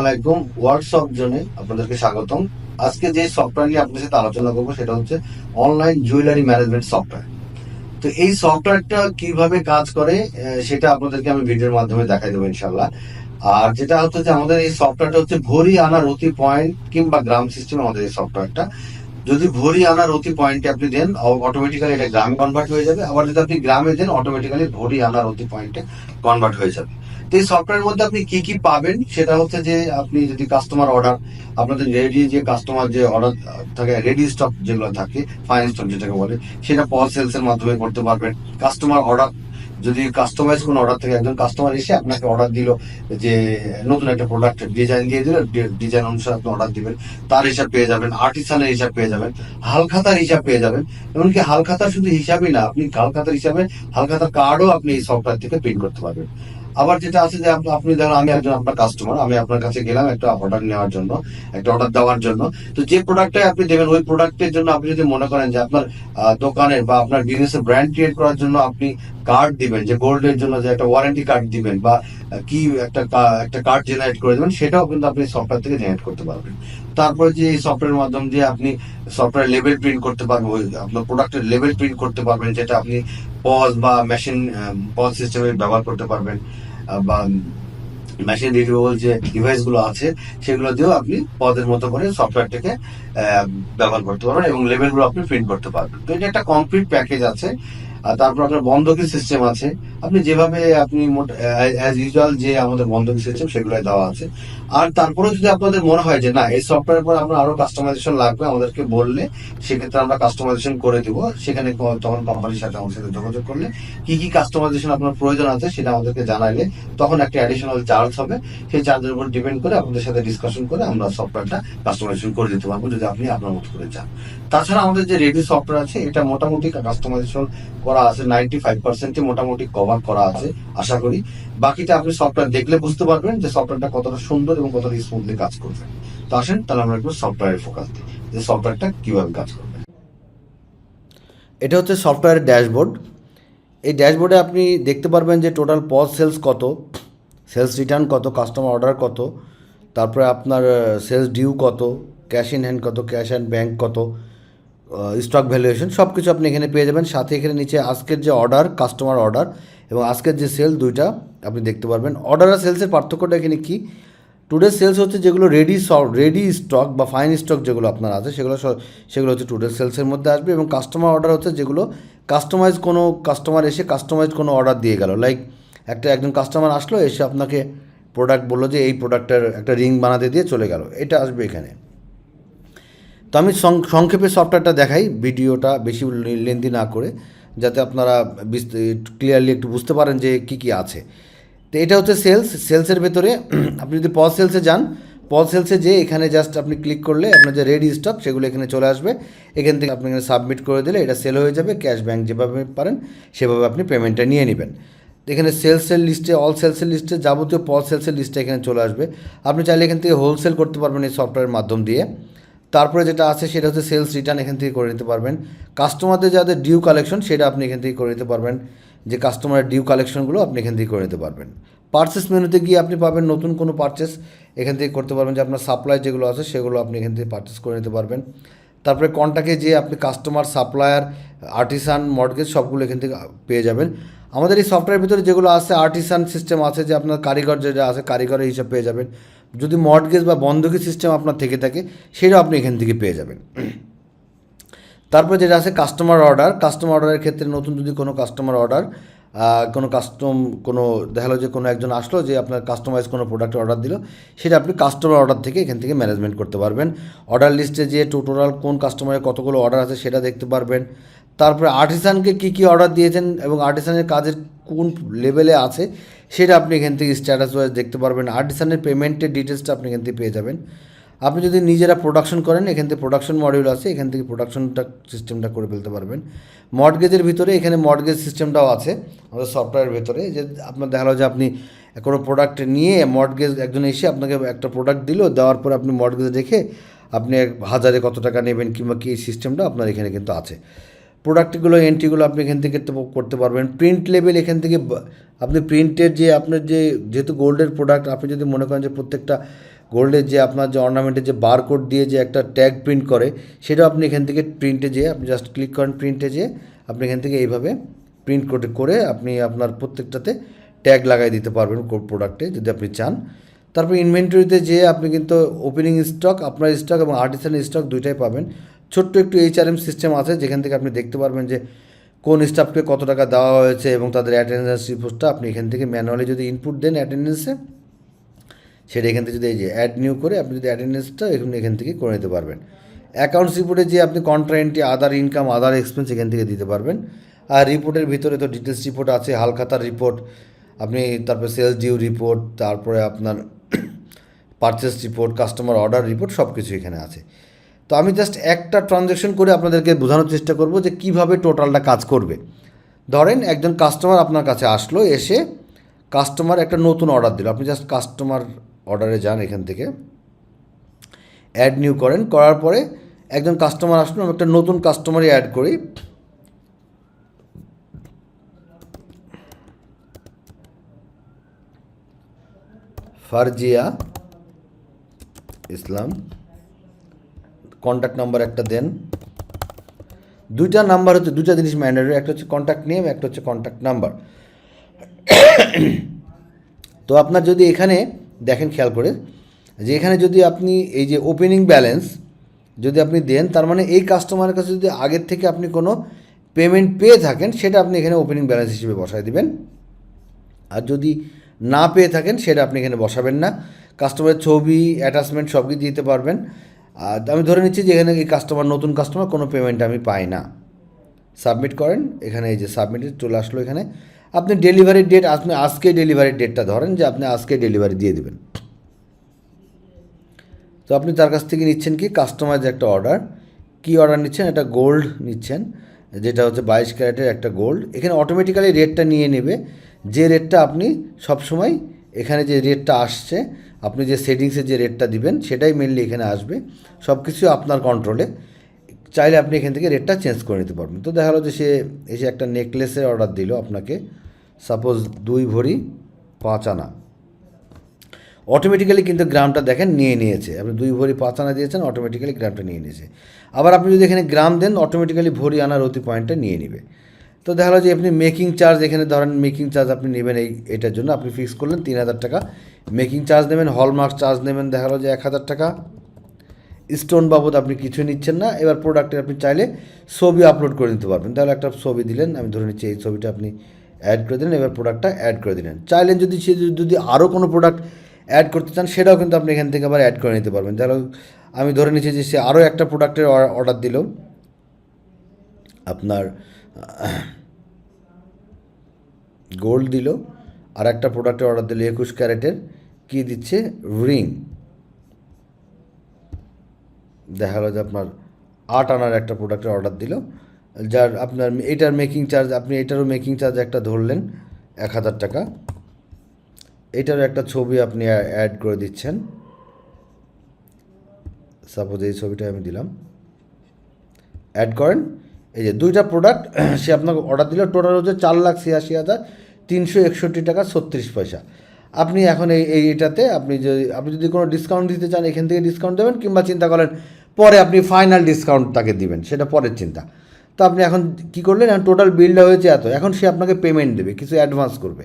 আলাইকুম স্বাগতম। আজকে যে সফটওয়্যার নিয়ে সাথে আলোচনা করব, সেটা হচ্ছে অনলাইন জুয়েলারি ম্যানেজমেন্ট সফটওয়্যার তো এই সফটওয়্যারটা কীভাবে কাজ করে সেটা আপনাদেরকে আমি ভিডিওর মাধ্যমে দেখাই দেবো ইনশাল্লাহ আর যেটা হচ্ছে যে আমাদের এই সফটওয়্যারটা হচ্ছে ভরি আনা রতি পয়েন্ট কিংবা গ্রাম সিস্টেম আমাদের এই সফটওয়্যারটা যদি ভরি আনা রতি পয়েন্টে আপনি দেন অটোমেটিক্যালি এটা গ্রামে কনভার্ট হয়ে যাবে। আবার যদি আপনি গ্রামে দেন অটোমেটিক্যালি ভরি আনা রতি পয়েন্টে কনভার্ট হয়ে যাবে। তো এই সফটওয়্যারের মধ্যে আপনি কি কি পাবেন সেটা হচ্ছে যে আপনি যদি কাস্টমার অর্ডার আপনাদের রেডি যে কাস্টমার যে অর্ডার থাকে রেডি স্টক যেগুলো থাকে ফাইন স্টক যেটাকে বলে, সেটা পল সেলস এর মাধ্যমে করতে পারবেন। কাস্টমার অর্ডার যদি কাস্টমাইজ কোনো অর্ডার থেকে, একজন কাস্টমার এসে আপনাকে অর্ডার দিল যে নতুন একটা প্রোডাক্ট ডিজাইন দিয়ে দিল ডিজাইন অনুসারে আপনি অর্ডার দিবেন, তার হিসাব পেয়ে যাবেন আর্টিসানের হিসাব পেয়ে যাবেন, হালখাতার হিসাব পেয়ে যাবেন। এমনকি হালখাতার শুধু হিসাবই না, আপনি হালখাতার হিসাবে হালখাতার কার্ডও আপনি এই সফটওয়্যার থেকে প্রিন্ট করতে পারবেন। আবার যেটা আছে যে আপনি ধরুন আমি একজন আপনার কাস্টমার আমি আপনার কাছে গেলাম একটা অর্ডার নেওয়ার জন্য, একটা অর্ডার দেওয়ার জন্য। তো যে প্রোডাক্টটাই আপনি দেবেন, ওই প্রোডাক্টের জন্য আপনি যদি মনে করেন যে আপনার দোকানের বা আপনার বিজনেসের ব্র্যান্ড ক্রিয়েট করার জন্য আপনি কার্ড দিবেন, যে গোল্ডের জন্য যে একটা ওয়ারেন্টি কার্ড দিবেন বা কি একটা একটা কার্ড জেনারেট করে দেবেন, সেটাও কিন্তু আপনি সফটওয়্যার থেকে জেনারেট করতে পারবেন। তারপরে যে এই সফটওয়্যারের মাধ্যম দিয়ে আপনি সফটওয়্যার লেভেল প্রিন্ট করতে পারবেন, ওই আপনার প্রোডাক্টের লেভেল প্রিন্ট করতে পারবেন, যেটা আপনি পজ বা মেশিন পজ সিস্টেমে ব্যবহার করতে পারবেন। বা মেশিন রিডিউবল যে ডিভাইসগুলো আছে, সেগুলো দিয়েও আপনি পদের মতো করে সফটওয়্যারটাকে ব্যবহার করতে পারবেন এবং লেভেলগুলো আপনি প্রিন্ট করতে পারবেন। তো এটা একটা কমপ্লিট প্যাকেজ আছে, আর তারপর আপনার বন্ধকি সিস্টেম আছে আপনি যেভাবে আপনি অ্যাজ ইউজুয়াল যে আমাদের বন্ধকি সিস্টেম সেগুলো দেওয়া আছে। আর তারপরে যদি আপনাদের মনে হয় যে না, এই সফটওয়্যার পর আমরা আরও কাস্টমাইজেশন লাগবে, আমাদেরকে বললে সেক্ষেত্রে আমরা কাস্টমাইজেশন করে দিব। সেখানে তখন কোম্পানির সাথে আমাদের সাথে যোগাযোগ করলে কি কি কাস্টমাইজেশন আপনার প্রয়োজন আছে সেটা আমাদেরকে জানাইলে তখন একটা অ্যাডিশনাল চার্জ হবে। সেই চার্জের উপর ডিপেন্ড করে আপনাদের সাথে ডিসকাশন করে আমরা সফটওয়্যারটা কাস্টমাইজেশন করে দিতে পারব, যদি আপনি আপনার মতো করে চান। তাছাড়া আমাদের যে রেডি সফটওয়্যার আছে, এটা মোটামুটি কাস্টমাইজেশন করা আছে নাইনটি ফাইভ পার্সেন্টই মোটামুটি কভার করা আছে, আশা করি। বাকিটা আপনি সফটওয়্যার দেখলে বুঝতে পারবেন যে সফটওয়্যারটা কতটা সুন্দর এবং কতটা স্মুথলি কাজ করবে। তো আসেন, তাহলে আমরা একটু সফটওয়্যারে ফোকাস দিই, যে সফটওয়্যারটা কীভাবে কাজ করবে। এটা হচ্ছে সফটওয়্যারের ড্যাশবোর্ড এই ড্যাশবোর্ডে আপনি দেখতে পারবেন যে টোটাল পজ সেলস কত সেলস রিটার্ন কত কাস্টমার অর্ডার কত, তারপরে আপনার সেলস ডিউ কত ক্যাশ ইন হ্যান্ড কত ক্যাশ অ্যান্ড ব্যাংক কত। স্টক ভ্যালুয়েশন সব কিছু আপনি এখানে পেয়ে যাবেন। সাথে এখানে নিচে আজকের যে অর্ডার কাস্টমার অর্ডার এবং আজকের যে সেল দুইটা আপনি দেখতে পারবেন। অর্ডার আর সেলসের পার্থক্যটা এখানে কী? টুডে সেলস হচ্ছে যেগুলো রেডি রেডি স্টক বা ফাইন স্টক যেগুলো আপনার আছে, সেগুলো সেগুলো হচ্ছে টুডে সেলসের মধ্যে আসবে এবং কাস্টমার অর্ডার হচ্ছে যেগুলো কাস্টমাইজ কোনো কাস্টমার এসে কাস্টমাইজ কোনো অর্ডার দিয়ে গেল। লাইক একটা একজন কাস্টমার আসলো, এসে আপনাকে প্রোডাক্ট বলল যে এই প্রোডাক্টের একটা রিং বানাতে দিয়ে চলে গেল। এটা আসবে এখানে। আমি সংক্ষেপে সফটওয়্যারটা দেখাই, ভিডিওটা বেশি লেন্দি না করে, যাতে আপনারা ক্লিয়ারলি একটু বুঝতে পারেন যে কী কী আছে। তো এটা হচ্ছে সেলস সেলসের ভেতরে আপনি যদি পজ সেলসে যান পজ সেলসে যে এখানে জাস্ট আপনি ক্লিক করলে আপনার যে রেডি স্টক সেগুলো এখানে চলে আসবে। এখান থেকে আপনি এখানে সাবমিট করে দিলে এটা সেল হয়ে যাবে ক্যাশ ব্যাংক যেভাবে পারেন সেভাবে আপনি পেমেন্টটা নিয়ে নেবেন। এখানে সেলসের লিস্টে অল সেলসের লিস্টে যাবতীয় পজ সেলসের লিস্টে এখানে চলে আসবে। আপনি চাইলে এখান থেকে হোলসেল করতে পারবেন এই সফটওয়্যারের মাধ্যম দিয়ে। তারপরে যেটা আছে সেটা হচ্ছে সেলস রিটার্ন এখান থেকে করে নিতে পারবেন। কাস্টমারদের যাদের ডিউ কালেকশন সেটা আপনি এখান থেকে করে নিতে পারবেন। যে কাস্টমারের ডিউ কালেকশনগুলো আপনি এখান থেকে করে নিতে পারবেন। পার্চেস মেনুতে গিয়ে আপনি পাবেন নতুন কোনো পারচেস এখান থেকে করতে পারবেন যে আপনার সাপ্লাই যেগুলো আছে, সেগুলো আপনি এখান থেকে পারচেস করে নিতে পারবেন। তারপরে কন্ট্যাক্টে যে আপনি কাস্টমার সাপ্লায়ার আর্টিসান মর্গেজ সবগুলো এখান থেকে পেয়ে যাবেন। আমাদের এই সফটওয়্যারের ভিতরে যেগুলো আছে আর্টিসান সিস্টেম আছে, যে আপনার কারিগর যেটা আছে, কারিগরের হিসাব পেয়ে যাবেন। যদি মর্গেজ বা বন্ধকি সিস্টেম আপনার থেকে থাকে, সেটাও আপনি এখান থেকে পেয়ে যাবেন। তারপরে যেটা আছে কাস্টমার অর্ডার, কাস্টমার অর্ডারের ক্ষেত্রে নতুন যদি কোনো কাস্টমার অর্ডার কোনো কাস্টম, কোনো দেখা গেলো যে কোনো একজন আসলো যে আপনার কাস্টমাইজ কোনো প্রোডাক্ট অর্ডার দিল, সেটা আপনি কাস্টমার অর্ডার থেকে এখান থেকে ম্যানেজমেন্ট করতে পারবেন। অর্ডার লিস্টে যে টোটাল কোন কাস্টমারের কতগুলো অর্ডার আছে সেটা দেখতে পারবেন। তারপরে আর্টিসানকে কী কী অর্ডার দিয়েছেন এবং আর্টিসানের কাজের কোন লেভেলে আছে, সেটা আপনি এখান থেকে স্ট্যাটাস ওয়াইজ দেখতে পারবেন। আর্টিসানের পেমেন্টের ডিটেলসটা আপনি এখান থেকে পেয়ে যাবেন। আপনি যদি নিজেরা প্রোডাকশন করেন, এখান থেকে প্রোডাকশন মডিউল আছে, এখান থেকে প্রোডাকশনটা সিস্টেমটা করে ফেলতে পারবেন। মডগেজের ভিতরে এখানে মডগেজ সিস্টেমটাও আছে, আমাদের সফটওয়্যারের ভেতরে। যে আপনার দেখা গেলো যে আপনি কোনো প্রোডাক্ট নিয়ে মডগেজ একজন এসে আপনাকে একটা প্রোডাক্ট দিল, দেওয়ার পর আপনি মডগেজ রেখে আপনি হাজারে কত টাকা নেবেন কিংবা কী সিস্টেমটা আপনার এখানে কিন্তু আছে। প্রোডাক্টগুলো এন্ট্রিগুলো আপনি এখান থেকে করতে পারবেন। প্রিন্ট লেভেল এখান থেকে আপনি প্রিন্টের যে আপনার যে, যেহেতু গোল্ডের প্রোডাক্ট আপনি যদি মনে করেন যে প্রত্যেকটা গোল্ডের যে আপনার যে অর্নামেন্টের যে বারকোড দিয়ে যে একটা ট্যাগ প্রিন্ট করে সেটাও আপনি এখান থেকে প্রিন্টে যেয়ে, আপনি জাস্ট ক্লিক করেন প্রিন্টে যেয়ে, আপনি এখান থেকে এইভাবে প্রিন্ট করে করে আপনি আপনার প্রত্যেকটাতে ট্যাগ লাগাই দিতে পারবেন প্রোডাক্টে যদি আপনি চান। তারপর ইনভেন্টরিতে যেয়ে আপনি কিন্তু ওপেনিং স্টক আপনার স্টক এবং আর্টিসান স্টক দুইটাই পাবেন। ছোট্ট একটু এইচআরএম সিস্টেম আছে, যেখান থেকে আপনি দেখতে পারবেন যে কোন স্টাফকে কত টাকা দেওয়া হয়েছে এবং তাদের অ্যাটেন্ডেন্স রিপোর্টটা আপনি এখান থেকে ম্যানুয়ালি যদি ইনপুট দেন অ্যাটেন্ডেন্সে সেটা এখান থেকে যদি এই যে অ্যাড নিউ করে আপনি যদি অ্যাটেন্ডেন্সটা এখান এখান থেকে করে নিতে পারবেন। অ্যাকাউন্টস রিপোর্টে যে আপনি contra entry other income other expense এখান থেকে দিতে পারবেন। আর রিপোর্টের ভিতরে তো ডিটেলস রিপোর্ট আছে, হালখাতার রিপোর্ট আপনি তারপরে সেলস ডিউ রিপোর্ট তারপরে আপনার purchase report customer order report সব কিছু এখানে আছে। তো আমি জাস্ট একটা ট্রানজ্যাকশন করে আপনাদেরকে বোঝানোর চেষ্টা করব যে কীভাবে টোটালটা কাজ করবে। ধরেন একজন কাস্টমার আপনার কাছে আসলো, এসে কাস্টমার একটা নতুন অর্ডার দিল। আপনি জাস্ট কাস্টমার অর্ডারে যান এখান থেকে। অ্যাড নিউ করেন, করার পরে একজন কাস্টমার আসলো, আমি একটা নতুন কাস্টমারই অ্যাড করি। ফারজিয়া ইসলাম। কন্ট্যাক্ট নাম্বার একটা দেন। দুইটা নাম্বার হচ্ছে দুইটা জিনিস ম্যান্ডেটরি একটা হচ্ছে কন্ট্যাক্ট নেম একটা হচ্ছে কন্ট্যাক্ট নাম্বার তো আপনার যদি এখানে দেখেন খেয়াল করে, যে এখানে যদি আপনি এই যে ওপেনিং ব্যালেন্স যদি আপনি দেন, তার মানে এই কাস্টমারের কাছে যদি আগের থেকে আপনি কোনো পেমেন্ট পেয়ে থাকেন, সেটা আপনি এখানে ওপেনিং ব্যালেন্স হিসেবে বসায় দিবেন। আর যদি না পেয়ে থাকেন, সেটা আপনি এখানে বসাবেন না। কাস্টমারের ছবি অ্যাটাচমেন্ট সব কিছু দিতে পারবেন। আর আমি ধরে নিচ্ছি যে এখানে এই কাস্টমার নতুন কাস্টমার কোনো পেমেন্ট আমি পাই না। সাবমিট করেন, এখানে এই যে সাবমিটে চলে আসলো এখানে। আপনি ডেলিভারির ডেট আপনি আজকে ডেলিভারির ডেটটা ধরেন যে আপনি আজকে ডেলিভারি দিয়ে দেবেন। তো আপনি তার কাছ থেকে নিচ্ছেন কি কাস্টমাইজ একটা অর্ডার কি অর্ডার নিচ্ছেন? একটা গোল্ড নিচ্ছেন, যেটা হচ্ছে বাইশ ক্যারেটের একটা গোল্ড এখানে অটোমেটিক্যালি রেটটা নিয়ে নেবে। যে রেটটা আপনি সবসময় এখানে যে রেটটা আসছে আপনি যে সেটিংসে যে রেটটা দিবেন, সেটাই মেনলি এখানে আসবে। সব কিছু আপনার কন্ট্রোলে চাইলে আপনি এখান থেকে রেটটা চেঞ্জ করে নিতে পারবেন। তো দেখা গেলো যে সে এসে একটা নেকলেসের অর্ডার দিল আপনাকে। সাপোজ দুই ভরি পাঁচ আনা। অটোমেটিক্যালি কিন্তু গ্রামটা দেখেন নিয়ে নিয়েছে। আপনি দুই ভরি পাঁচ আনা দিয়েছেন অটোমেটিক্যালি গ্রামটা নিয়ে নিয়েছে। আবার আপনি যদি এখানে গ্রাম দেন অটোমেটিক্যালি ভরি আনার অতি পয়েন্টটা নিয়ে নেবে। তো দেখা গেলো যে আপনি মেকিং চার্জ এখানে ধরেন মেকিং চার্জ আপনি নেবেন এই, এটার জন্য। আপনি ফিক্স করলেন তিন হাজার টাকা। মেকিং চার্জ নেবেন হলমার্ক চার্জ নেবেন, দেখা গেলো যে এক হাজার টাকা। স্টোন বাবদ আপনি কিছু নিচ্ছেন না। এবার প্রোডাক্টের আপনি চাইলে ছবি আপলোড করে নিতে পারবেন। তাহলে একটা ছবি দিলেন, আমি ধরে নিচ্ছি এই ছবিটা আপনি অ্যাড করে দিলেন, এবার প্রোডাক্টটা অ্যাড করে দিলেন। চাইলেন যদি সে যদি আরও কোনো প্রোডাক্ট অ্যাড করতে চান, সেটাও কিন্তু আপনি এখান থেকে আবার অ্যাড করে নিতে পারবেন। তাহলে আমি ধরে নিচ্ছি যে সে আরও একটা প্রোডাক্টের অর্ডার দিল। আপনার গোল্ড দিল, আর একটা প্রোডাক্টের অর্ডার দিল একুশ ক্যারেটের, কী দিচ্ছে? রিং দেখা গেলো যে আপনার আট আনার একটা প্রোডাক্টের অর্ডার দিল, যার আপনার এটার মেকিং চার্জ আপনি এটারও মেকিং চার্জ একটা ধরলেন এক হাজার টাকা। এটারও একটা ছবি আপনি অ্যাড করে দিচ্ছেন। সাপোজ এই ছবিটা আমি দিলাম। অ্যাড করেন। এই যে দুইটা প্রোডাক্ট সে আপনাকে অর্ডার দিল টোটাল হচ্ছে চার লাখ ছিয়াশি হাজার তিনশো একষট্টি টাকা ছত্রিশ পয়সা। আপনি এখন এই এই এটাতে আপনি যদি আপনি যদি কোনো ডিসকাউন্ট দিতে চান, এখান থেকে ডিসকাউন্ট দেবেন, কিংবা চিন্তা করেন পরে আপনি ফাইনাল ডিসকাউন্ট তাকে দিবেন, সেটা পরের চিন্তা। তো আপনি এখন কী করলেন, এখন টোটাল বিলটা হয়েছে এত, এখন সে আপনাকে পেমেন্ট দেবে, কিছু অ্যাডভান্স করবে।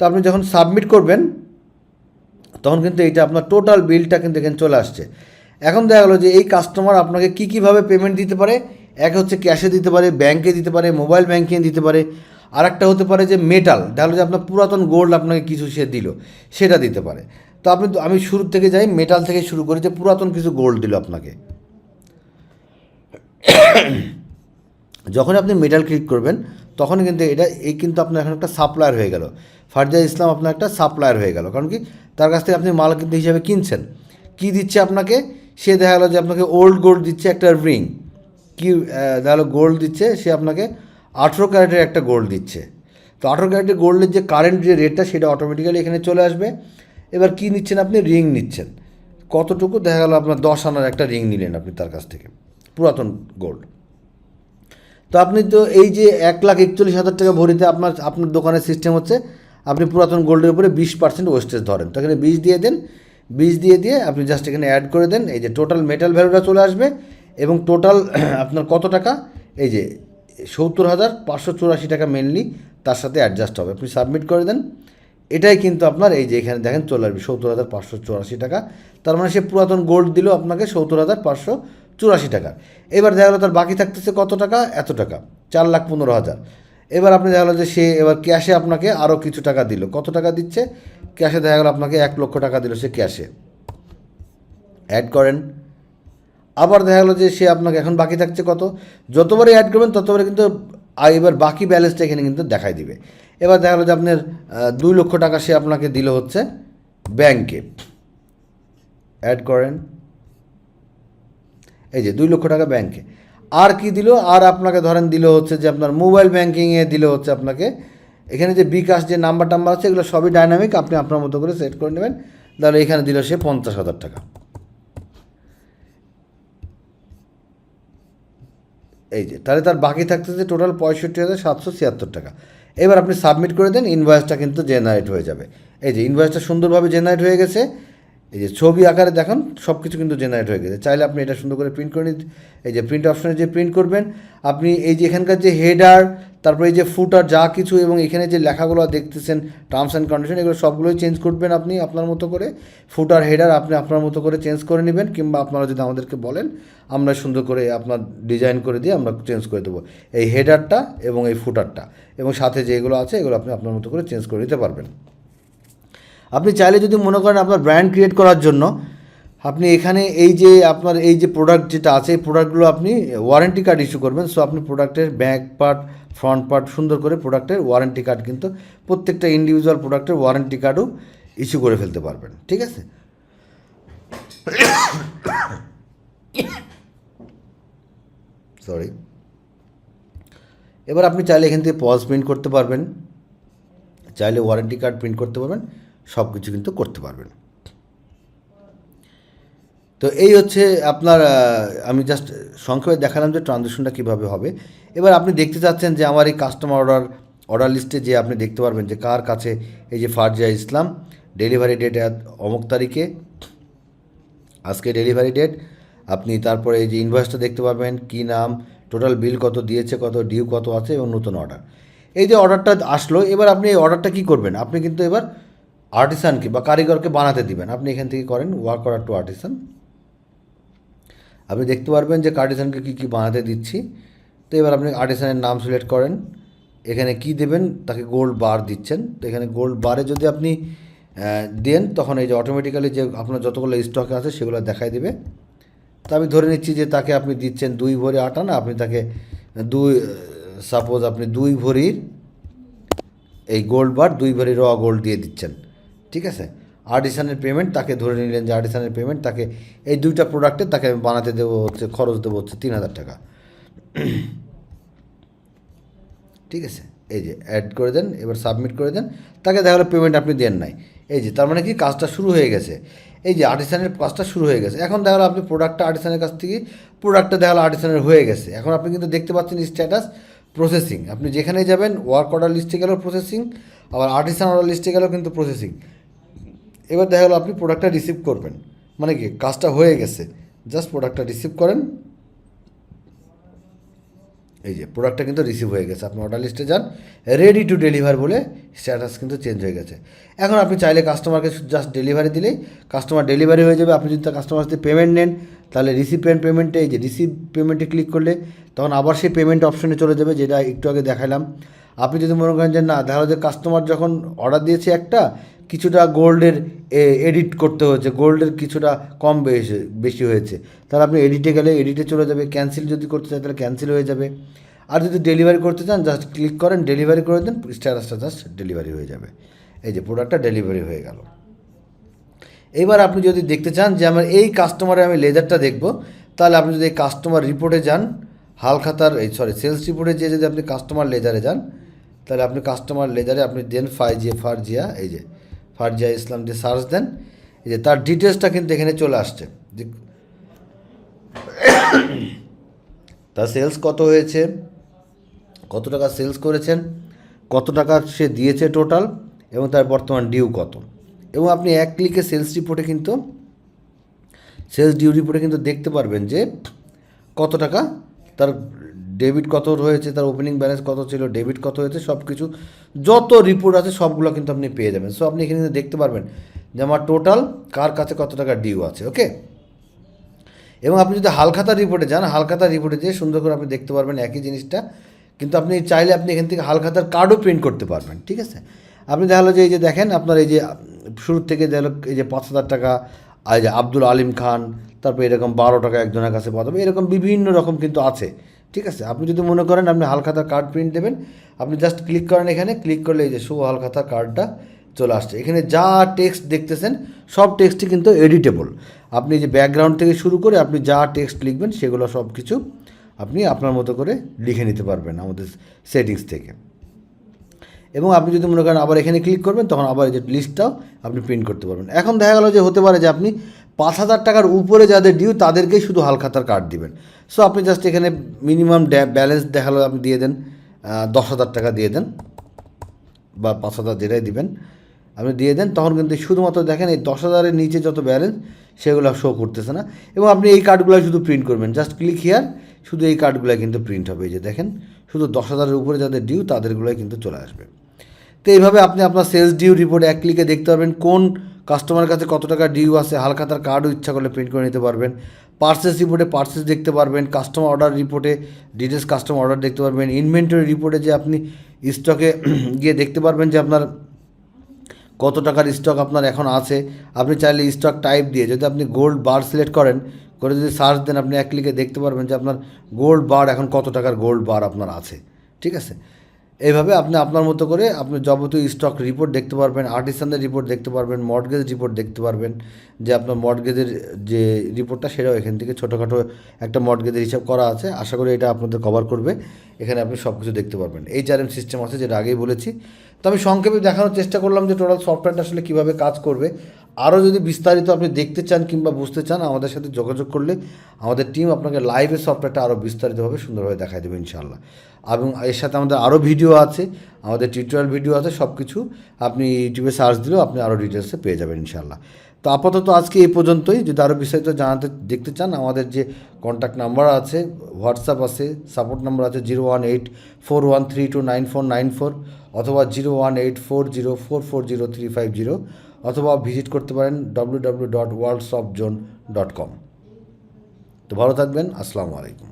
তো আপনি যখন সাবমিট করবেন, তখন কিন্তু এইটা আপনার টোটাল বিলটা কিন্তু এখানে চলে আসছে। এখন দেখা গেলো যে এই কাস্টমার আপনাকে কী কীভাবে পেমেন্ট দিতে পারে এক হচ্ছে ক্যাশে দিতে পারে ব্যাংকে দিতে পারে মোবাইল ব্যাংকিং দিতে পারে। আর একটা হতে পারে যে মেটাল গেলো যে আপনার পুরাতন গোল্ড আপনাকে কিছু সে দিল, সেটা দিতে পারে। তো আপনি আমি শুরু থেকে যাই মেটাল থেকে শুরু করি যে পুরাতন কিছু গোল্ড দিল আপনাকে। যখন আপনি মেটাল ক্লিক করবেন, তখন কিন্তু এটা, এই কিন্তু আপনার এখন একটা সাপ্লায়ার হয়ে গেল। ফারজা ইসলাম আপনার একটা সাপ্লায়ার হয়ে গেল, কারণ কি? তার কাছ থেকে আপনি মাল কিন্তু হিসাবে কিনছেন। কি দিচ্ছে আপনাকে? সে দেখা গেলো যে আপনাকে ওল্ড গোল্ড দিচ্ছে একটা রিং কি দেখা গোল্ড দিচ্ছে, সে আপনাকে আঠেরো ক্যারেটের একটা গোল্ড দিচ্ছে। তো আঠেরো ক্যারেটের গোল্ডের যে কারেন্ট যে রেটটা সেটা অটোমেটিক্যালি এখানে চলে আসবে। এবার কি নিচ্ছেন আপনি? রিং নিচ্ছেন। কতটুকু? দেখা গেলো আপনার দশ আনার একটা রিং নিলেন আপনি তার কাছ থেকে। পুরাতন গোল্ড তো আপনি তো এই যে এক লাখ একচল্লিশ হাজার টাকা ভরিতে আপনার আপনার দোকানের সিস্টেম হচ্ছে, আপনি পুরাতন গোল্ডের উপরে বিশ পার্সেন্ট ওয়েস্টেজ ধরেন। তো এখানে বিশ দিয়ে দেন। বিশ দিয়ে দিয়ে আপনি জাস্ট এখানে অ্যাড করে দেন। এই যে টোটাল মেটাল ভ্যালুটা চলে আসবে। এবং টোটাল আপনার কত টাকা? এই যে, সত্তর হাজার পাঁচশো চুরাশি টাকা মেনলি তার সাথে অ্যাডজাস্ট হবে। আপনি সাবমিট করে দেন। এটাই কিন্তু আপনার, এই যে এখানে দেখেন চলে আসবে, সত্তর হাজার পাঁচশো চুরাশি টাকা। তার মানে সে পুরাতন গোল্ড দিল আপনাকে সত্তর হাজার পাঁচশো চুরাশি টাকা। এবার দেখা গেলো তার বাকি থাকতেছে কত টাকা? এত টাকা, চার লাখ পনেরো হাজার। এবার আপনি দেখা গেলো যে সে এবার ক্যাশে আপনাকে আরও কিছু টাকা দিল। কত টাকা দিচ্ছে? ক্যাশে দেখা গেলো আপনাকে এক লক্ষ টাকা দিল সে ক্যাশে অ্যাড করেন। আবার দেখা গেলো যে সে আপনাকে এখন বাকি থাকছে কত? যতবারই অ্যাড করবেন, ততবারই কিন্তু এবার বাকি ব্যালেন্সটা এখানে কিন্তু দেখাই দিবে। এবার দেখা গেলো যে আপনার দুই লক্ষ টাকা সে আপনাকে দিল হচ্ছে ব্যাংকে অ্যাড করেন। এই যে, দুই লক্ষ টাকা ব্যাংকে আর কি দিল? আর আপনাকে ধরেন দিল হচ্ছে যে আপনার মোবাইল ব্যাংকিংয়ে দিল হচ্ছে আপনাকে, এখানে যে বিকাশ যে নাম্বার টাম্বার আছে, এগুলো সবই ডাইনামিক আপনি আপনার মতো করে সেট করে নেবেন। তাহলে এখানে দিল সে পঞ্চাশ হাজার টাকা। এই যে, তাহলে তার বাকি থাকতেছে টোটাল পঁয়ষট্টি হাজার সাতশো ছিয়াত্তর টাকা। এবার আপনি সাবমিট করে দেন ইনভয়েসটা কিন্তু জেনারেট হয়ে যাবে। এই যে ইনভয়েসটা সুন্দরভাবে জেনারেট হয়ে গেছে। এই যে, ছবি আকারে দেখুন সব কিছু কিন্তু জেনারেট হয়ে গেছে। চাইলে আপনি এটা সুন্দর করে প্রিন্ট করে নিতে এই যে প্রিন্ট অপশনে যে প্রিন্ট করবেন, আপনি এই যে এখানকার যে হেডার তারপরে এই যে ফুটার যা কিছু এবং এখানে যে লেখাগুলো দেখতেছেন টার্মস অ্যান্ড কন্ডিশন এগুলো সবগুলোই চেঞ্জ করবেন আপনি আপনার মতো করে। ফুটার হেডার আপনি আপনার মতো করে চেঞ্জ করে নেবেন, কিংবা আপনারা যদি আমাদেরকে বলেন, আমরা সুন্দর করে আপনার ডিজাইন করে দিয়ে আমরা চেঞ্জ করে দেবো। এই হেডারটা এবং এই ফুটারটা এবং সাথে যেগুলো আছে, এগুলো আপনি আপনার মতো করে চেঞ্জ করে নিতে পারবেন। আপনি চাইলে যদি মনে করেন আপনার ব্র্যান্ড ক্রিয়েট করার জন্য, আপনি এখানে এই যে আপনার এই যে প্রোডাক্ট যেটা আছে, এই প্রোডাক্টগুলো আপনি ওয়ারেন্টি কার্ড ইস্যু করবেন। সো আপনি প্রোডাক্টের ব্যাক পার্ট ফ্রন্ট পার্ট সুন্দর করে প্রোডাক্টের ওয়ারেন্টি কার্ড কিন্তু প্রত্যেকটা ইন্ডিভিজুয়াল প্রোডাক্টের ওয়ারেন্টি কার্ডও ইস্যু করে ফেলতে পারবেন, ঠিক আছে? সরি এবার আপনি চাইলে এখান থেকে পজ প্রিন্ট করতে পারবেন, চাইলে ওয়ারেন্টি কার্ড প্রিন্ট করতে পারবেন সব কিছু কিন্তু করতে পারবেন। তো এই হচ্ছে আপনার আমি জাস্ট সংক্ষেপে দেখালাম যে ট্রানজ্যাকশনটা কীভাবে হবে। এবার আপনি দেখতে চাচ্ছেন যে আমার এই কাস্টমার অর্ডার অর্ডার লিস্টে যে আপনি দেখতে পারবেন যে কার কাছে এই যে ফারজিয়া ইসলাম ডেলিভারি ডেট অমুক তারিখে, আজকে ডেলিভারি ডেট আপনি তারপরে এই যে ইনভয়েসটা দেখতে পাবেন, কী নাম টোটাল বিল কত দিয়েছে, কত ডিউ কত আছে এবং নতুন অর্ডার এই যে অর্ডারটা আসলো, এবার আপনি এই অর্ডারটা কী করবেন? আপনি কিন্তু এবার আর্টিসানকে বা কারিগরকে বানাতে দিবেন। আপনি এখান থেকে করেন ওয়ার্ক অর্ডার টু আর্টিসান আপনি দেখতে পারবেন যে আর্টিসানকে কী কী বানাতে দিচ্ছি। তো এবার আপনি আর্টিসানের নাম সিলেক্ট করেন। এখানে কি দেবেন? তাকে গোল্ড বার দিচ্ছেন। তো এখানে গোল্ড বারে যদি আপনি দেন, তখন এই যে অটোমেটিক্যালি যে আপনার যতগুলো স্টকে আছে, সেগুলো দেখাই দেবে। তো আমি ধরে নিচ্ছি যে তাকে আপনি দিচ্ছেন দুই ভরি আটা না, আপনি তাকে দুই সাপোজ আপনি দুই ভরির এই গোল্ড বার, দুই ভরি র গোল্ড দিয়ে দিচ্ছেন। ঠিক আছে? আর্টিসানের পেমেন্ট তাকে ধরে নিলেন যে আর্টিসানের পেমেন্ট তাকে এই দুইটা প্রোডাক্টে তাকে বানাতে দেবো হচ্ছে, খরচ দেবো হচ্ছে তিন হাজার টাকা। ঠিক আছে? এই যে অ্যাড করে দেন, এবার সাবমিট করে দেন। তাকে দেখা গেলো পেমেন্ট আপনি দেন নাই। এই যে, তার মানে কি? কাজটা শুরু হয়ে গেছে। এই যে আর্টিসানের কাজটা শুরু হয়ে গেছে। এখন দেখা গেলো আপনি প্রোডাক্টটা আর্টিসানের কাছ থেকে প্রোডাক্টটা দেখা গেলো আর্টিসানের হয়ে গেছে। এখন আপনি কিন্তু দেখতে পাচ্ছেন স্ট্যাটাস প্রসেসিং আপনি যেখানেই যাবেন ওয়ার্ক অর্ডার লিস্টে গেলেও প্রসেসিং আবার আর্টিসান অর্ডার লিস্টে গেলেও কিন্তু প্রসেসিং এবার দেখা গেলো আপনি প্রোডাক্টটা রিসিভ করবেন। মানে কি, কাজটা হয়ে গেছে। জাস্ট প্রোডাক্টটা রিসিভ করেন। এই যে প্রোডাক্টটা কিন্তু রিসিভ হয়ে গেছে। আপনি অর্ডার লিস্টে যান। রেডি টু ডেলিভার বলে স্ট্যাটাস কিন্তু চেঞ্জ হয়ে গেছে। এখন আপনি চাইলে কাস্টমারকে জাস্ট ডেলিভারি দিলেই কাস্টমার ডেলিভারি হয়ে যাবে। আপনি যদি কাস্টমার সাথে পেমেন্ট নেন, তাহলে রিসিভ পেমেন্টে এই যে রিসিভ পেমেন্টে ক্লিক করলে তখন আবার সেই পেমেন্ট অপশনে চলে যাবে, যেটা একটু আগে দেখালাম। আপনি যদি মনে করেন যে না দেখা যাচ্ছে কাস্টমার যখন অর্ডার দিয়েছে একটা কিছুটা গোল্ডের এডিট করতে হয়েছে। গোল্ডের কিছুটা কম বেশি বেশি হয়েছে। তাহলে আপনি এডিটে গেলে এডিটে চলে যাবে। ক্যান্সেল যদি করতে চান, তাহলে ক্যান্সেল হয়ে যাবে। আর যদি ডেলিভারি করতে চান জাস্ট ক্লিক করেন ডেলিভারি করে দেন স্ট্যাটাসটা জাস্ট ডেলিভারি হয়ে যাবে। এই যে প্রোডাক্টটা ডেলিভারি হয়ে গেল। এবার আপনি যদি দেখতে চান যে আমার এই কাস্টমারে আমি লেজারটা দেখব, তাহলে আপনি যদি এই কাস্টমার রিপোর্টে যান, হালখাতার, এই সরি সেলস রিপোর্টে যেয়ে যদি আপনি কাস্টমার লেজারে যান, তাহলে আপনি কাস্টমার লেজারে আপনি দেন ফাইজিয়া, ফারজিয়া, এই যে ফারজিয়া ইসলাম দিয়ে সার্চ দেন, এই যে তার ডিটেলসটা কিন্তু এখানে চলে আসছে। যে তার সেলস কত হয়েছে, কত টাকা সেলস করেছেন, কত টাকা সে দিয়েছে টোটাল, এবং তার বর্তমান ডিউ কত। এবং আপনি এক ক্লিকে সেলস রিপোর্টে কিন্তু, সেলস ডিউ রিপোর্টে কিন্তু দেখতে পারবেন যে কত টাকা তার ডেবিট কত রয়েছে, তার ওপেনিং ব্যালেন্স কত ছিল ডেবিট কত হয়েছে সব কিছু যত রিপোর্ট আছে, সবগুলো কিন্তু আপনি পেয়ে যাবেন। সো আপনি এখানে দেখতে পারবেন যে আমার টোটাল কার কাছে কত টাকা ডিউ আছে ওকে এবং আপনি যদি হালখাতা রিপোর্টে যান, হালখাতা রিপোর্টে যেয়ে সুন্দর করে আপনি দেখতে পারবেন একই জিনিসটা, কিন্তু আপনি চাইলে আপনি এখান থেকে হালখাতার কার্ডও প্রিন্ট করতে পারবেন, ঠিক আছে? আপনি দেখাল যে এই যে দেখেন, আপনার এই যে শুরুর থেকে দেখল এই যে পাঁচ হাজার টাকা আর যে আব্দুল আলিম খান, তারপর এরকম বারো টাকা একজনের কাছে পাওয়া এরকম বিভিন্ন রকম কিন্তু আছে। ঠিক আছে, আপনি যদি মনে করেন আপনি হালখাতার কার্ড প্রিন্ট দেবেন, আপনি জাস্ট ক্লিক করেন এখানে ক্লিক করলে এই যে শো হালখাতার কার্ডটা চলে আসছে। এখানে যা টেক্সট দেখতেছেন, সব টেক্সটই কিন্তু এডিটেবল আপনি যে ব্যাকগ্রাউন্ড থেকে শুরু করে আপনি যা টেক্সট লিখবেন, সেগুলো সব কিছু আপনি আপনার মতো করে লিখে নিতে পারবেন আমাদের সেটিংস থেকে। এবং আপনি যদি মনে করেন আবার এখানে ক্লিক করবেন, তখন আবার এই যে লিস্টটাও আপনি প্রিন্ট করতে পারবেন। এখন দেখা গেলো যে হতে পারে যে আপনি পাঁচ হাজার টাকার উপরে যাদের ডিউ তাদেরকেই শুধু হালখাতার কার্ড দিবেন। সো আপনি জাস্ট এখানে মিনিমাম ব্যালেন্স দেখাল, আপনি দিয়ে দেন দশ হাজার টাকা দিয়ে দেন, বা পাঁচ হাজার যেটাই দিবেন, আপনি দিয়ে দেন, তখন কিন্তু শুধুমাত্র দেখেন এই দশ হাজারের নিচে যত ব্যালেন্স সেগুলো শো করতেছে না। এবং আপনি এই কার্ডগুলো শুধু প্রিন্ট করবেন। জাস্ট ক্লিক হিয়ার শুধু এই কার্ডগুলো কিন্তু প্রিন্ট হবে। এই যে দেখেন, শুধু দশ হাজারের উপরে যাদের ডিউ তাদেরগুলোই কিন্তু চলে আসবে। তো এইভাবে আপনি আপনার সেলস ডিউ রিপোর্টে এক ক্লিকে দেখতে পারবেন, কোন কাস্টমারের কাছে কত টাকা ডিউ আছে হালখাতার কার্ডও ইচ্ছা করলে প্রিন্ট করে নিতে পারবেন। পার্সেস রিপোর্টে পার্সেস দেখতে পারবেন কাস্টমার অর্ডার রিপোর্টে ডিটেলস কাস্টমার অর্ডার দেখতে পারবেন। ইনভেন্টরি রিপোর্টে যে আপনি স্টকে গিয়ে দেখতে পারবেন যে আপনার কত টাকার স্টক আপনার এখন আছে। আপনি চাইলে স্টক টাইপ দিয়ে যদি আপনি গোল্ড বার সিলেক্ট করেন, করে যদি সার্চ দেন, আপনি এক ক্লিকে দেখতে পারবেন যে আপনার গোল্ড বার এখন কত টাকার গোল্ড বার আপনার আছে। ঠিক আছে? এইভাবে আপনি আপনার মতো করে আপনি যাবতীয় স্টক রিপোর্ট দেখতে পারবেন আর্টিসানদের রিপোর্ট দেখতে পারবেন মর্টগেজ রিপোর্ট দেখতে পারবেন, যে আপনার মর্টগেজের যে রিপোর্টটা সেটাও এখান থেকে ছোটোখাটো একটা মর্টগেজের হিসাব করা আছে। আশা করি এটা আপনাদের কভার করবে। এখানে আপনি সব কিছু দেখতে পারবেন। এই চারেম সিস্টেম আছে, যেটা আগেই বলেছি। তো আমি সংক্ষেপে দেখানোর চেষ্টা করলাম যে টোটাল সফটওয়্যারটা আসলে কীভাবে কাজ করবে। আরও যদি বিস্তারিত আপনি দেখতে চান কিংবা বুঝতে চান, আমাদের সাথে যোগাযোগ করলে আমাদের টিম আপনাকে লাইভে সফটওয়্যারটা আরও বিস্তারিতভাবে সুন্দরভাবে দেখাই দেবে ইনশাল্লাহ এবং এর সাথে আমাদের আরও ভিডিও আছে, আমাদের টিউটোরিয়াল ভিডিও আছে সব কিছু আপনি ইউটিউবে সার্চ দিলেও আপনি আরও ডিটেলসে পেয়ে যাবেন ইনশাল্লাহ তো আপাতত আজকে এই পর্যন্তই। যদি আরও বিস্তারিত জানাতে, দেখতে চান, আমাদের যে কন্ট্যাক্ট নাম্বার আছে হোয়াটসঅ্যাপ আছে সাপোর্ট নাম্বার আছে zero one eight four one three two nine four nine four অথবা zero one eight four zero four four zero three five zero অথবা ভিজিট করতে পারেন W dot worlds of zone dot com তো ভালো থাকবেন, আসসালামু আলাইকুম।